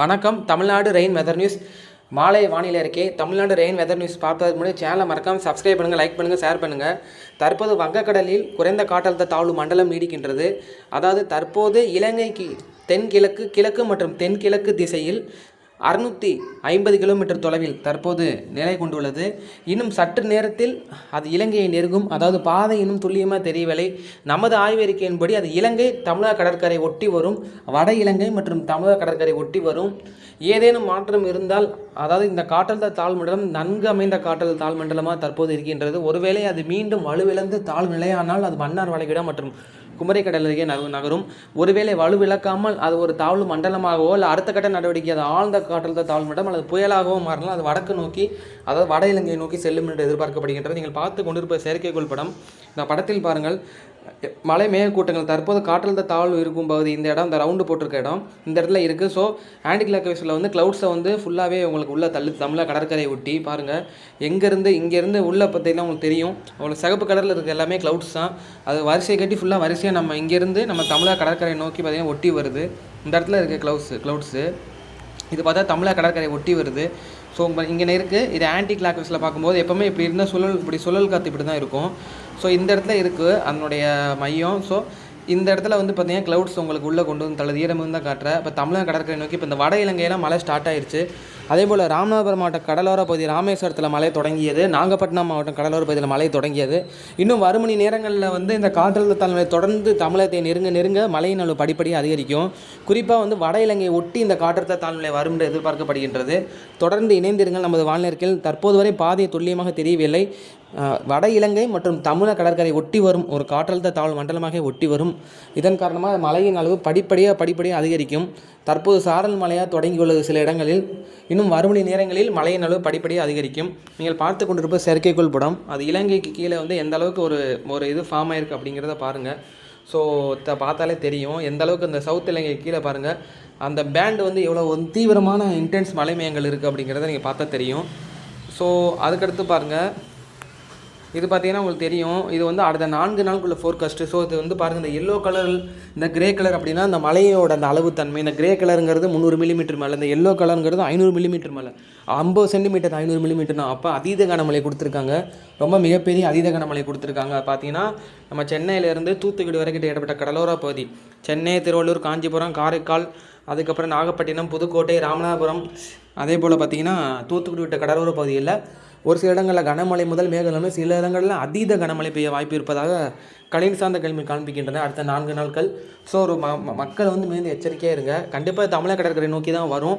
வணக்கம். Tamil Nadu rain weather news. மாலை வானிலை இருக்கே தமிழ்நாடு ரெயின் வெதர் நியூஸ் பார்ப்பதற்கு முன்னாடி சேனலை மறக்காம சப்ஸ்கிரைப் பண்ணுங்கள் லைக் பண்ணுங்கள் ஷேர் பண்ணுங்கள் தற்போது வங்கக்கடலில் குறைந்த காற்றழுத்த தாழ்வு மண்டலம் நீடிக்கின்றது. அதாவது தற்போது இலங்கைக்கு தென்கிழக்கு கிழக்கு மற்றும் தென்கிழக்கு திசையில் அறுநூற்றி ஐம்பது கிலோமீட்டர் தொலைவில் தற்போது நிலை கொண்டுள்ளது. இன்னும் சற்று நேரத்தில் அது இலங்கையை நெருங்கும். அதாவது பாதை இன்னும் துல்லியமாக தெரியவில்லை. நமது ஆய்வறிக்கையின்படி அது இலங்கை தமிழக கடற்கரை ஒட்டி வரும். வட இலங்கை மற்றும் தமிழக கடற்கரை ஒட்டி வரும். ஏதேனும் மாற்றம் இருந்தால் அதாவது இந்த காற்றழுத்த தாழ்மண்டலம் நன்கு அமைந்த காற்றழுத்த தாழ்மண்டலமாக தற்போது இருக்கின்றது. ஒருவேளை அது மீண்டும் வலுவிழந்து தாழ் நிலையானால் அது மன்னார் வளைகுடா மற்றும் குமரி கடல் அருகே நகரும். ஒருவேளை வலுவிழக்காமல் அது ஒரு தாழ்வு மண்டலமாகவோ இல்லை அடுத்த கட்ட நடவடிக்கை அது ஆழ்ந்த காற்றழுத்த தாழ்வு மண்டலம் அல்லது புயலாகவோ மாறலாம் அது வடக்கு நோக்கி அதாவது வட இலங்கையை நோக்கி செல்லும் என்று எதிர்பார்க்கப்படுகின்றது. நீங்கள் பார்த்து கொண்டிருப்ப செயற்கைக்கோள் படம். இந்த படத்தில் பாருங்கள். மலை மேகக்கூட்டங்கள் தற்போது காற்றழுத்த தாழ்வு இருக்கும் பகுதி இந்த இடம் இந்த ரவுண்டு போட்டிருக்க இடம் இந்த இடத்துல இருக்குது ஸோ ஆன்டி கிளாக்வைஸில் வந்து க்ளவுட்ஸை வந்து ஃபுல்லாகவே உங்களுக்கு உள்ளே தள்ளு தமிழக கடற்கரை ஒட்டி பாருங்கள் எங்கேருந்து இங்கேருந்து உள்ள பார்த்தீங்கன்னா உங்களுக்கு தெரியும். உங்களுக்கு சிகப்பு கடலில் இருக்க எல்லாமே க்ளவுட்ஸ் தான். அது வரிசையை கட்டி ஃபுல்லாக வரிசையாக நம்ம இங்கேருந்து நம்ம தமிழக கடற்கரையை நோக்கி பார்த்தீங்கன்னா ஒட்டி வருது. இந்த இடத்துல இருக்க க்ளவுட்ஸு க்ளவுட்ஸு இது பார்த்தா தமிழக கடற்கரை ஒட்டி வருது. ஸோ இங்கே இருக்குது இது ஆன்டி கிளாக்வைஸில் பார்க்கும்போது எப்போவுமே இப்படி இருந்தால் சுழல் இப்படி சுழல் காற்று இப்படி தான் இருக்கும். ஸோ இந்த இடத்துல இருக்குது அதனுடைய மையம். ஸோ இந்த இடத்துல வந்து பார்த்தீங்கன்னா க்ளவுட்ஸ் உங்களுக்கு உள்ளே கொண்டு வந்து தள்ளது. ஈரமும் தான் காட்டுற. இப்போ தமிழக கடற்கரை நோக்கி இப்போ இந்த வட இலங்கையெல்லாம் மழை ஸ்டார்ட் ஆயிடுச்சு அதே போல் ராமநாதபுரம் மாவட்டம் கடலோர பகுதி ராமேஸ்வரத்தில் மழை தொடங்கியது. நாகப்பட்டினம் மாவட்டம் கடலோர பகுதியில் மழை தொடங்கியது. இன்னும் வரும் மணி நேரங்களில் வந்து இந்த காற்றழுத்த தாழ்நிலை தொடர்ந்து தமிழகத்தை நெருங்க நெருங்க மழையின் அளவு படிப்படியாக அதிகரிக்கும். குறிப்பாக வந்து வட இலங்கையை ஒட்டி இந்த காற்றழுத்த தாழ்நிலை வரும் என்று எதிர்பார்க்கப்படுகின்றது. தொடர்ந்து இணைந்திருங்கள். நமது வானிலை தற்போது வரை பாதையை துல்லியமாக தெரியவில்லை. வட இலங்கை மற்றும் தமிழக கடற்கரை ஒட்டி வரும் ஒரு காற்றழுத்த தாழ்வு மண்டலமாக ஒட்டி வரும். இதன் காரணமாக மழையின் அளவு படிப்படியாக படிப்படியாக அதிகரிக்கும். தற்போது சாரல் மழையாக தொடங்கியுள்ளது சில இடங்களில். இன்னும் வறுமணி நேரங்களில் மழையின் அளவு படிப்படியாக அதிகரிக்கும். நீங்கள் பார்த்து கொண்டிருப்ப செயற்கைக்கோள் படம். அது இலங்கைக்கு கீழே வந்து எந்த அளவுக்கு ஒரு ஒரு இது ஃபார்ம் ஆயிருக்கு அப்படிங்கிறத பாருங்கள் ஸோ த பார்த்தாலே தெரியும். எந்த அளவுக்கு இந்த சவுத் இலங்கை கீழே பாருங்கள் அந்த பேண்ட் வந்து எவ்வளோ ஒரு தீவிரமான இன்டென்ஸ் மலைமயங்கள் இருக்குது அப்படிங்கிறத நீங்கள் பார்த்தா தெரியும். ஸோ அதுக்கடுத்து பாருங்கள் இது பார்த்தீங்கன்னா உங்களுக்கு தெரியும். இது வந்து அடுத்த நான்கு நாளுக்குள்ள ஃபோர்காஸ்ட்டு ஸோ இது வந்து பாருங்கள் இந்த எல்லோ கலர் இந்த கிரே கலர் அப்படின்னா இந்த மலையோட அந்த அளவு தன்மை இந்த கிரே கலருங்கிறது முந்நூறு மில்லிமீட்டர் மேலே இந்த எல்லோ கலருங்கிறது ஐநூறு மில்லிமீட்டர் மேலே. ஐம்பது சென்டிமீட்டர் ஐநூறு மில்லிமீட்டர்னா அப்போ அதீத கனமழை கொடுத்துருக்காங்க. ரொம்ப மிகப்பெரிய அதீத கனமழை கொடுத்துருக்காங்க. பார்த்தீங்கன்னா நம்ம சென்னையிலேருந்து தூத்துக்குடி வரைக்கும் இடப்பட்ட கடலோர பகுதி. சென்னை திருவள்ளூர் காஞ்சிபுரம் காரைக்கால் அதுக்கப்புறம் நாகப்பட்டினம் புதுக்கோட்டை ராமநாதபுரம். அதே போல் பார்த்தீங்கன்னா தூத்துக்குடி விட்ட கடலோர பகுதியில் ஒரு சில இடங்களில் கனமழை முதல் மேகலமே சில இடங்களில் அதீத கனமழை பெய்ய வாய்ப்பு இருப்பதாக கணினி சார்ந்த கல்வி காண்பிக்கின்றன அடுத்த நான்கு நாட்கள். ஸோ ஒரு ம ம- மக்கள் வந்து மிகுந்த எச்சரிக்கையாக இருங்க. கண்டிப்பாக தமிழக கடற்கரை நோக்கி தான் வரும்.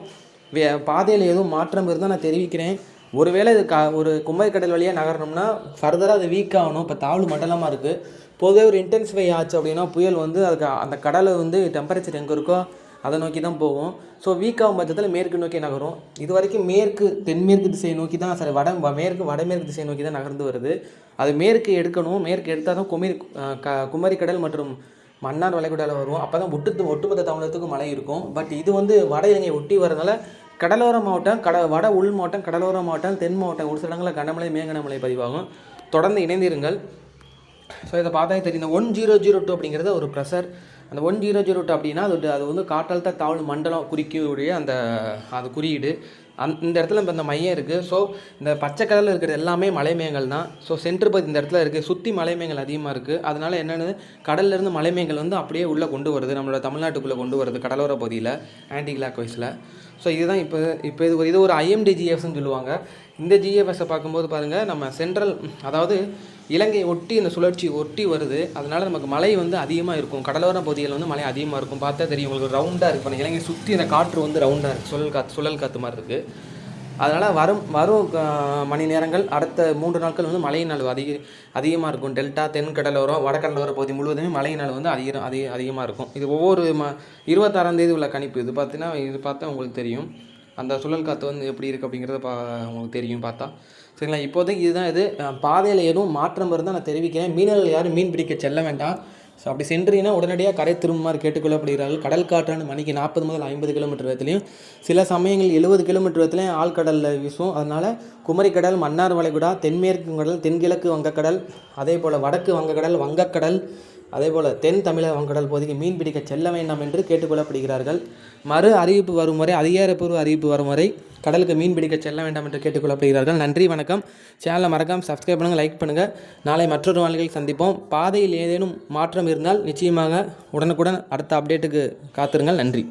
வே பாதையில் எதுவும் மாற்றம் இருந்தால் நான் தெரிவிக்கிறேன். ஒருவேளை இது க ஒரு குமரி கடல் வழியாக நகரணும்னா ஃபர்தராக அது வீக் ஆகணும். இப்போ தாழ்வு மண்டலமாக இருக்குது பொதுவே ஒரு இன்டென்சிஃபை ஆச்சு அப்படின்னா புயல் வந்து அதுக்கு அந்த கடலை வந்து டெம்பரேச்சர் எங்கே இருக்கோ அதை நோக்கி தான் போகும் ஸோ வீக்காகும் பட்சத்தில் மேற்கு நோக்கி நகரும். இது வரைக்கும் மேற்கு தென்மேற்கு திசையை நோக்கி தான் சரி வட வ- மேற்கு வடமேற்கு திசையை நோக்கி தான் நகர்ந்து வருது. அது மேற்கு எடுக்கணும். மேற்கு எடுத்தால் தான் குமரி க குமரிக்கடல் மற்றும் மன்னார் வளைகுடாவில் வரும். அப்போ தான் ஒட்டு ஒட்டுமொத்த தமிழகத்துக்கும் மழை இருக்கும். பட் இது வந்து வட இலங்கையை ஒட்டி வரதுனால கடலோர மாவட்டம் கட வட உள் மாவட்டம் கடலோர மாவட்டம் தென் மாவட்டம் ஒரு சில இடங்களில் கனமழை மேகனமழை பதிவாகும். தொடர்ந்து இணைந்திருங்கள். ஸோ இதை பார்த்தாலே தெரியும். இந்த ஒன் ஜீரோ ஜீரோ டூ அப்படிங்கிறது ஒரு ப்ரெஷர் அந்த ஒன் ஜீரோ ஜீரோ டூ அப்படின்னா அது அது வந்து காற்றழுத்த தாழ்வு மண்டலம் குறிக்கக்கூடிய அந்த அது குறியீடு. அந் இந்த இடத்துல இப்போ இந்த மையம் இருக்குது ஸோ இந்த பச்சை கலரில் இருக்கிறது எல்லாமே மலைமேகங்கள் தான். ஸோ சென்டர் பகுதி இந்த இடத்துல இருக்குது சுற்றி மலைமேகங்கள் அதிகமாக இருக்குது அதனால் என்னென்னு கடல்லேருந்து மலைமேகங்கள் வந்து அப்படியே உள்ளே கொண்டு வருது. நம்மளோட தமிழ்நாட்டுக்குள்ளே கொண்டு வருது கடலோர பகுதியில் ஆன்டி கிளாக் வைஸில். ஸோ இதுதான் இப்போ இப்போ இது ஒரு இது ஒரு ஐஎம்டி ஜிஎஃப்ஸ்னு சொல்லுவாங்க. இந்த ஜிஎஃப்எஸை பார்க்கும்போது பாருங்கள் நம்ம சென்ட்ரல் அதாவது இலங்கை ஒட்டி இந்த சுழற்சி ஒட்டி வருது. அதனால நமக்கு மழை வந்து அதிகமாக இருக்கும். கடலோர பகுதியில் வந்து மழை அதிகமாக இருக்கும். பார்த்தா தெரியும். உங்களுக்கு ரவுண்டாக இருக்குது இப்போ இலங்கை சுற்றி இந்த காற்று வந்து ரவுண்டாக இருக்குது சுழல் காற்று சுழல் காற்று மாதிரி இருக்குது அதனால் வரும் வரும் மணி நேரங்கள் அடுத்த மூன்று நாட்கள் வந்து மழையின் அளவு அதிக அதிகமாக இருக்கும். டெல்டா தென் கடலோரம் வடகடலோர பகுதி முழுவதுமே மழையின் அளவு வந்து அதிக அதிக அதிகமாக இருக்கும். இது ஒவ்வொரு ம இருபத்தாறாம் தேதி உள்ள கணிப்பு. இது பார்த்தீங்கன்னா இது பார்த்தா உங்களுக்கு தெரியும். அந்த சுழல் காற்று வந்து எப்படி இருக்குது அப்படிங்கிறத பா உங்களுக்கு தெரியும் பார்த்தா. சரிங்களா? இப்போதைக்கு இதுதான் இது. பாதையில் எதுவும் மாற்றம் இருந்தால் நான் தெரிவிக்கிறேன். மீனவர்கள் யாரும் மீன் பிடிக்க செல்ல வேண்டாம். ஸோ அப்படி சென்றீங்கன்னா உடனடியாக கரை திரும்புமாறு கேட்டுக்கொள்ளப்படுகிறார்கள். கடல் காற்றான மணிக்கு நாற்பது முதல் ஐம்பது கிலோமீட்டர் வேகத்திலையும் சில சமயங்கள் எழுபது கிலோமீட்டர் வேகத்திலையும் ஆழ்கடலில் வீசும். அதனால் குமரிக்கடல் மன்னார் வளைகுடா தென்மேற்கு கடல் தென்கிழக்கு வங்கக்கடல் அதே போல் வடக்கு வங்கக்கடல் வங்கக்கடல் அதேபோல் தென் தமிழக வங்கடல் பகுதிக்கு மீன் பிடிக்க செல்ல வேண்டாம் என்று கேட்டுக்கொள்ளப்படுகிறார்கள். மறு அறிவிப்பு வரும் வரை அதிகாரப்பூர்வ அறிவிப்பு வரும் வரை கடலுக்கு மீன் பிடிக்க செல்ல வேண்டாம் என்று கேட்டுக்கொள்ளப்படுகிறார்கள். நன்றி வணக்கம். சேனலை மறக்காமல் சப்ஸ்கிரைப் பண்ணுங்கள் லைக் பண்ணுங்கள் நாளை மற்றொரு வாழ்க்கையில் சந்திப்போம். பாதையில் ஏதேனும் மாற்றம் இருந்தால் நிச்சயமாக உடனுக்குடன் அடுத்த அப்டேட்டுக்கு காத்திருங்கள். நன்றி.